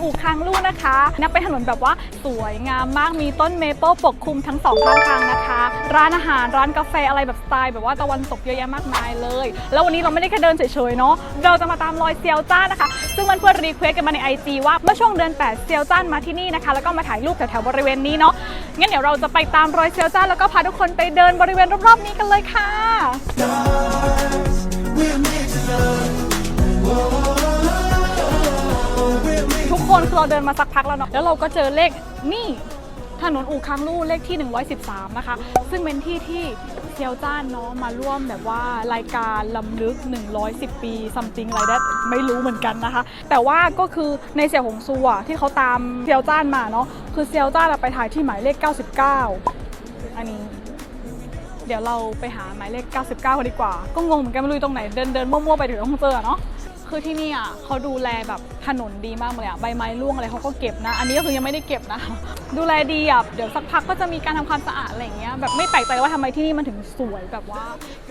อู่คางลู่นะคะนับเป็นถนนแบบว่าสวยงามมากมีต้นเมเปิลปกคลุมทั้งสองข้างทางนะคะ ร้านอาหารร้านกาแฟอะไรแบบสไตล์แบบว่าตะวันตกเยอะแยะมากมายเลย แล้ววันนี้เราไม่ได้แค่เดินเฉยๆเนาะเราจะมาตามรอยเซียวจ้านนะคะ ซึ่งมันเพื่อนรีเควสกันมาใน IG ว่าเมื่อช่วงเดือน8เซียวจ้านมาที่นี่นะคะ แล้วก็มาถ่ายรูปแถวๆบริเวณนี้เนาะงั้นเดี๋ยวเราจะไปตามรอยเซียวจ้านแล้วก็พาทุกคนไปเดินบริเวณรอบๆนี้กันเลยค่ะทุก คนคือเราเดินมาสักพักแล้วเนาะแล้วเราก็เจอเลขนี่ถนนอู่ค้างลู่เลขที่ 113 นะคะ ซึ่งเป็นที่ที่เซียวจ้านเนาะมาร่วมแบบว่ารายการลำลึก 110 ปี something like that ไม่รู้เหมือนกันนะคะ แต่ว่าก็คือในเสี่ยวหงซูอะที่เขาตามเซียวจ้านมาเนาะคือเซียวจ้านอะไปถ่ายที่หมายเลข 99 อันนี้ เดี๋ยวเราไปหาหมายเลข 99กันดีกว่า ก็งงเหมือนกันไม่รู้ตรงไหนเดินเดินมั่วๆไปถึงต้องเจอเนาะ คือที่นี่อะเขาดูแลแบบถนนดีมากเลยอะใบไม้ร่วงอะไรเขาก็เก็บนะ อันนี้ก็คือยังไม่ได้เก็บนะ ดูแลดีอะเดี๋ยวสักพักก็จะมีการทำความสะอาดอะไรอย่างเงี้ยแบบไม่แปลกใจว่าทำไมที่นี่มันถึงสวยแบบว่า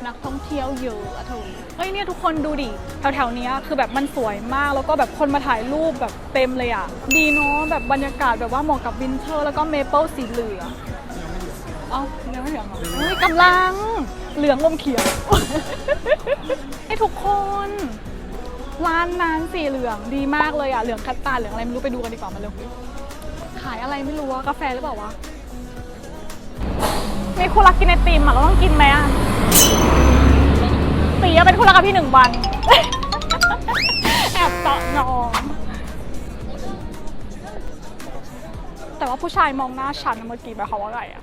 นักท่องเที่ยวเยอะอะเธอเฮ้ยเนี่ยทุกคนดูดิแถวๆนี้คือแบบมันสวยมากแล้วก็แบบคนมาถ่ายรูปแบบเต็มเลยอะดีเนาะแบบบรรยากาศแบบว่าเหมาะกับวินเทอร์ แล้วก็เมเปิลสีเหลืองเอ้ายังไม่เหลืองเหรอเฮ้ยกำลังเหลืองอมเขียวให้ทุกคน ร้านนั้นสีเหลืองดีมากเลยอ่ะ เหลืองคัตตาร์ดเหลืองอะไรไม่รู้ไปดูกันดีกว่ามาเร็ว ขายอะไรไม่รู้อะกาแฟหรือเปล่าวะ มีคู่รักกินไอติมอ่ะเราต้องกินไหมอ่ะตีอะเป็นคู่รักกับพี่หนึ่งวัน แอบเจาะน้อง แต่ว่าผู้ชายมองหน้าฉันเมื่อกี้แบบเขามว่าไงอะ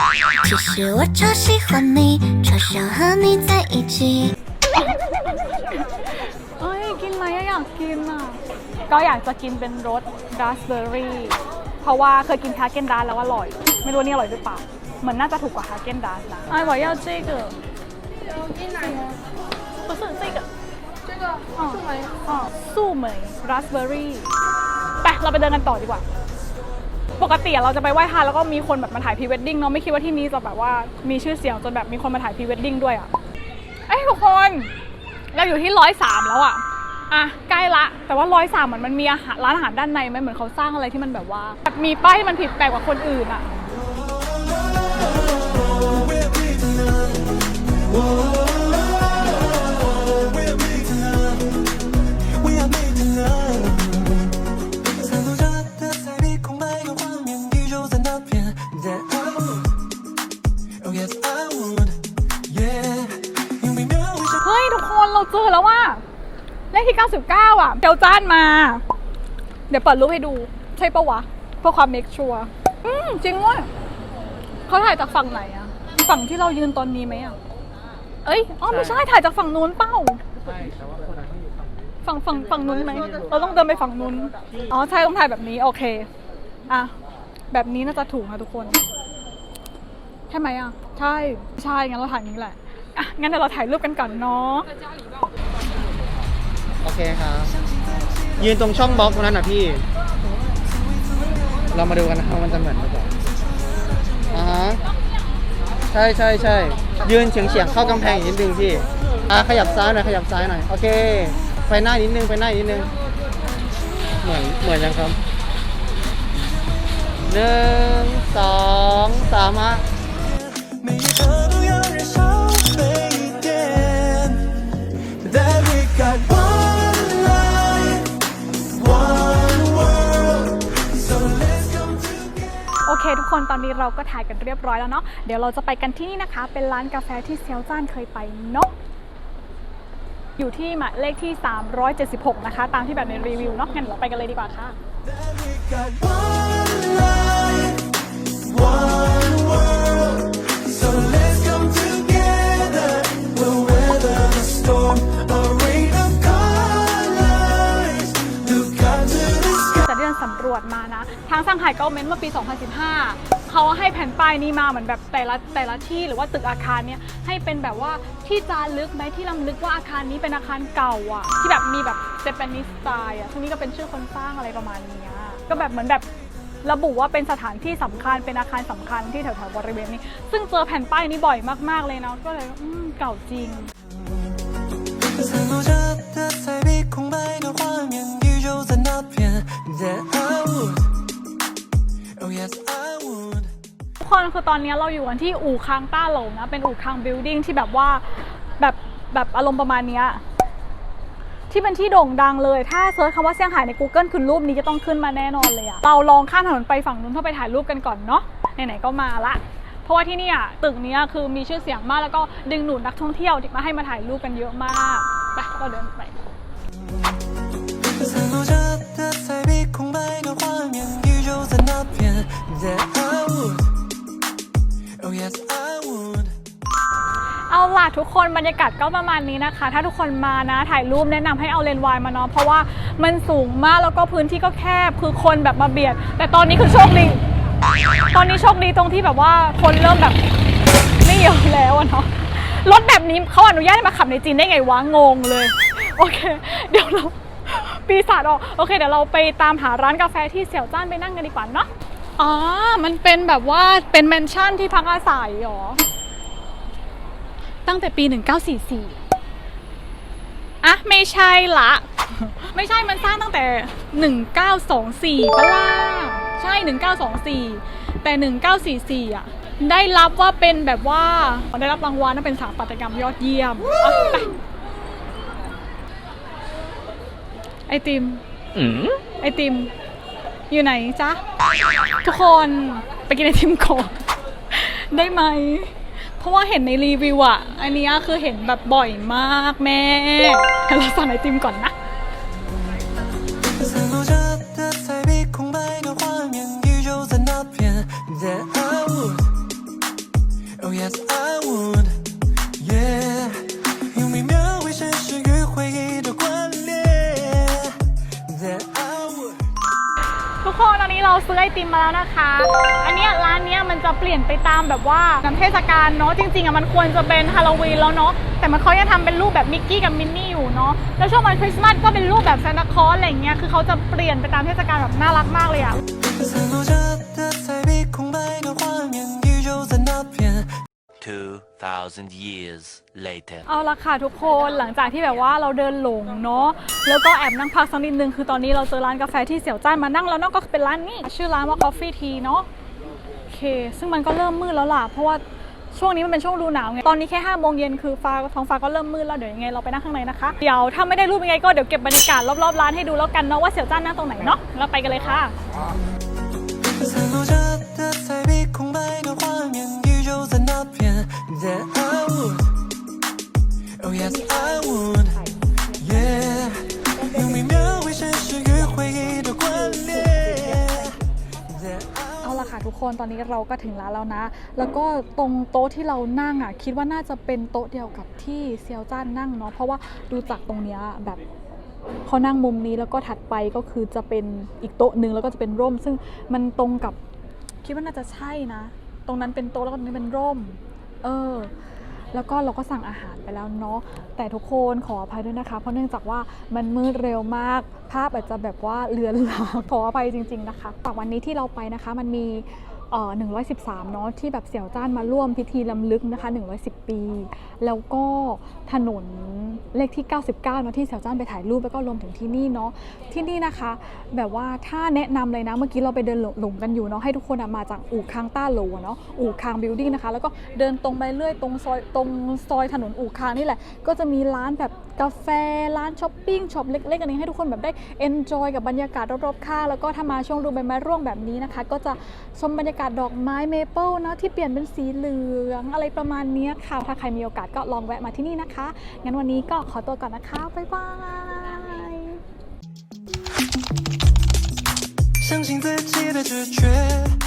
其实我超喜欢你，超想和你在一起。 ากกินอ่ะ ก็อยากจะกินเป็นรสราสเบอร์รี่ เพราะว่าเคยกินฮาเกนดาแล้วอร่อย ไม่รู้ว่านี่อร่อยหรือเปล่า เหมือนน่าจะถูกกว่าฮาเกนดานะไอ้บอก要这个不是这个这个嗯树莓，อ๋อสู้เหมยราสเบอร์รี่ไปเราไปเดินกันต่อดีกว่า ปกติอะเราจะไปไหว้พระแล้วก็มีคนแบบมาถ่ายพรีเวดดิ้งเนาะไม่คิดว่าที่นี้จะแบบว่ามีชื่อเสียงจนแบบมีคนมาถ่ายพรีเวดดิ้งด้วยอะเอ้ยทุกคน เราอยู่ที่ร้อยสามแล้วอะ อะใกล้ละ แต่ว่าร้อยสามเหมือนมันมีอาหารร้านอาหารด้านในไหมเหมือนเขาสร้างอะไรที่มันแบบว่าแบบมีป้ายที่มันผิดแปลกกว่าคนอื่นอะเที่ 99 อะเจลจ้านมา เดี๋ยวเปิดรูปให้ดู ใช่ปะวะ เพื่อความเมคชัวร์อืมจริงเว้ยเขาถ่ายจากฝั่งไหนอะฝั่งที่เรายืนตอนนี้ไหมอะเอ้ยอ๋อไม่ใช่ถ่ายจากฝั่งนู้นเป้าฝั่งฝั่งฝั่งนู้นไหมเราต้องเดินไปฝั่งนู้น อ๋อใช่ต้องถ่ายแบบนี้ โอเค อะ แบบนี้น่าจะถูกนะทุกคน ใช่ไหมอะ ใช่ ใช่งั้นเราถ่ายนี้แหละ อะงั้นเดี๋ยวเราถ่ายรูปกันก่อนเนาะ โอเคครับยืนตรงช่องบล็อกตรงนั้นนะพี่ เรามาดูกันนะครับมันจะเหมือนหรือเปล่าอ่าฮะใช่ใช่ใช่ยืนเฉียงเฉียงๆเข้ากำแพงอีกนิดนึงพี่อ่าขยับซ้ายหน่อยขยับซ้ายหน่อยโอเค ไปหน้านิดนึงไปหน้านิดนึงเหมือนเหมือนยังครับหนึ่งสองสามฮะ ทุกคนตอนนี้เราก็ถ่ายกันเรียบร้อยแล้วเนาะเดี๋ยวเราจะไปกันที่นี่นะคะ เป็นร้านกาแฟที่เซียวจ้านเคยไปเนาะอยู่ที่หมายเลขที่ 376 นะคะ ตามที่แบบในรีวิวเนาะงั้นเราไปกันเลยดีกว่าค่ะ one life, one รวจมานะ ทางสร้างไห่ก็เมนต์เมื่อปี 2015 เขาให้แผ่นป้ายนี้มาเหมือนแบบแต่ละแต่ละที่หรือว่าตึกอาคารเนี่ยให้เป็นแบบว่าที่จารึกไหมที่ลำลึกว่าอาคารนี้เป็นอาคารเก่าอะ ที่แบบมีแบบเจแปนิสสไตล์อะช่วงนี้ก็เป็นชื่อคนสร้างอะไรประมาณนี้ก็แบบเหมือนแบบระบุว่าเป็นสถานที่สำคัญเป็นอาคารสำคัญที่แถวๆบริเวณนี้ ซึ่งเจอแผ่นป้ายนี้บ่อยมากๆเลยเนาะก็เลยอืมเก่าจริง ทุกคนคือตอนนี้เราอยู่กันที่อู่คางต้าหลงนะ เป็นอู่คางบิลดิ้งที่แบบว่าแบบแบบอารมณ์ประมาณนี้ที่เป็นที่โด่งดังเลย ถ้าเซิร์ชคำว่าเซี่ยงไฮ้ใน Google คือรูปนี้จะต้องขึ้นมาแน่นอนเลยอะเราลองข้ามถนนไปฝั่งนู้นเพื่อไปถ่ายรูปกันก่อนเนาะ ไหนๆ ก็มาละ เพราะว่าที่นี่อะตึกนี้คือมีชื่อเสียงมากแล้วก็ดึงหนุนนักท่องเที่ยวมาให้มาถ่ายรูปกันเยอะมาก ไป เราเดินไป เอาล่ะทุกคนบรรยากาศก็ประมาณนี้นะคะ ถ้าทุกคนมานะถ่ายรูปแนะนำให้เอาเลนส์วายมาเนาะเพราะว่ามันสูงมากแล้วก็พื้นที่ก็แคบคือคนแบบมาเบียด แต่ตอนนี้คือโชคดีตอนนี้โชคดีตรงที่แบบว่าคนเริ่มแบบไม่เยอะแล้วอะเนาะรถแบบนี้เขาอนุญาตให้มาขับในจีนได้ไงวะงงเลย โอเค เดี๋ยวเรา ปีศาจออกโอเคเดี๋ยวเราไปตามหาร้านกาแฟที่เสี่ยวจ้านไปนั่งกันดีกว่าเนาะอ๋อ มันเป็นแบบว่าเป็นแมนชั่นที่พักอาศัยเหรอ ตั้งแต่ปี 1944 อะ ไม่ใช่ละ ไม่ใช่มันสร้างตั้งแต่ 1924ปะล่ะใช่ 1924 แต่ 1944 อะ ได้รับว่าเป็นแบบว่า ได้รับรางวัลว่าเป็นสถาปัตยกรรมยอดเยี่ยมเอาไป ไอติมไอติม อยู่ไหนจ๊ะ ทุกคนไปกินไอติมก่อนได้ไหม เพราะว่าเห็นในรีวิวอะอันเนี้ยคือเห็นแบบบ่อยมากแม่เดี๋ยวเราสั่งไอติมก่อนนะ ซื้อไอติมมาแล้วนะคะ อันเนี้ยร้านเนี้ยมันจะเปลี่ยนไปตามแบบว่าน้ำเทศกาลเนาะจริงๆอะมันควรจะเป็นฮาโลวีนแล้วเนาะแต่มันเขายังทำเป็นรูปแบบมิกกี้กับมินนี่อยู่เนาะแล้วช่วงวันคริสต์มาสก็เป็นรูปแบบซานตาคลอสอะไรอย่างเงี้ยคือเขาจะเปลี่ยนไปตามเทศกาลแบบน่ารักมากเลยอะ散2,000 years later เอาละค่ะทุกคนหลังจากที่แบบว่าเราเดินหลงเนาะแล้วก็แอบนั่งพักสักนิดนึงคือตอนนี้เราเจอร้านกาแฟที่เสี่ยวจ้านมานั่งแล้วนั่นก็เป็นร้านนี้ ชื่อร้านว่า Coffee Tea เนาะโอเค ซึ่งมันก็เริ่มมืดแล้วล่ะ เพราะว่าช่วงนี้มันเป็นช่วงฤดูหนาวไง ตอนนี้แค่5้าโมงเย็นคือฟ้าท้องฟ้าก็เริ่มมืดแล้ว เดี๋ยวยังไงเราไปนั่งข้างในนะคะ เดี๋ยวถ้าไม่ได้รูปยังไงก็เดี๋ยวเก็บบรรยากาศรอบๆร้านให้ดูแล้วกันเนาะว่าเสี่ยวจ้านนั่งตรงไหนเนาะ เราไปกันเลยค่ะ คนตอนนี้เราก็ถึงร้านแล้วนะ แล้วก็ตรงโต๊ะที่เรานั่งอะคิดว่าน่าจะเป็นโต๊ะเดียวกับที่เซียวจ้านนั่งเนาะเพราะว่าดูจากตรงเนี้ยแบบเขานั่งมุมนี้แล้วก็ถัดไปก็คือจะเป็นอีกโต๊ะหนึ่งแล้วก็จะเป็นร่ม ซึ่งมันตรงกับคิดว่าน่าจะใช่นะ ตรงนั้นเป็นโต๊ะแล้วก็ตรงนี้เป็นร่ม เออ แล้วก็เราก็สั่งอาหารไปแล้วเนาะแต่ทุกคนขออภัยด้วยนะคะ เพราะเนื่องจากว่ามันมืดเร็วมาก ภาพอาจจะแบบว่าเลือนลางขออภัยจริง ๆ นะคะจากวันนี้ที่เราไปนะคะ มันมี 113 เนาะที่แบบเสี่ยวจ้านมาร่วมพิธีลำลึกนะคะ 110 ปี แล้วก็ถนนเลขที่ 99เนาะที่เสี่ยวจ้านไปถ่ายรูปแล้วก็รวมถึงที่นี่เนาะที่นี่นะคะ แบบว่าถ้าแนะนำเลยนะเมื่อกี้เราไปเดินหลงกันอยู่เนาะให้ทุกคนมาจากอู่คางต้าโหลเนาะอู่คางบิลดิ้งนะคะ แล้วก็เดินตรงไปเรื่อยตรงซอยตรงซอยถนนอู่คางนี่แหละ ก็จะมีร้านแบบกาแฟร้านช้อปปิ้งช็อปเล็กๆอันนี้ให้ทุกคนแบบได้เอนจอยกับบรรยากาศรอบๆข้างแล้วก็ถ้ามาช่วงดูใบไม้ร่วงแบบนี้นะคะ ก็จะชมบรรยากดอกไม้เมเปิลนะที่เปลี่ยนเป็นสีเหลืองอะไรประมาณเนี้ยค่ะถ้าใครมีโอกาสก็ลองแวะมาที่นี่นะคะงั้นวันนี้ก็ขอตัวก่อนนะคะบ๊ายบาย 相信自己的直觉，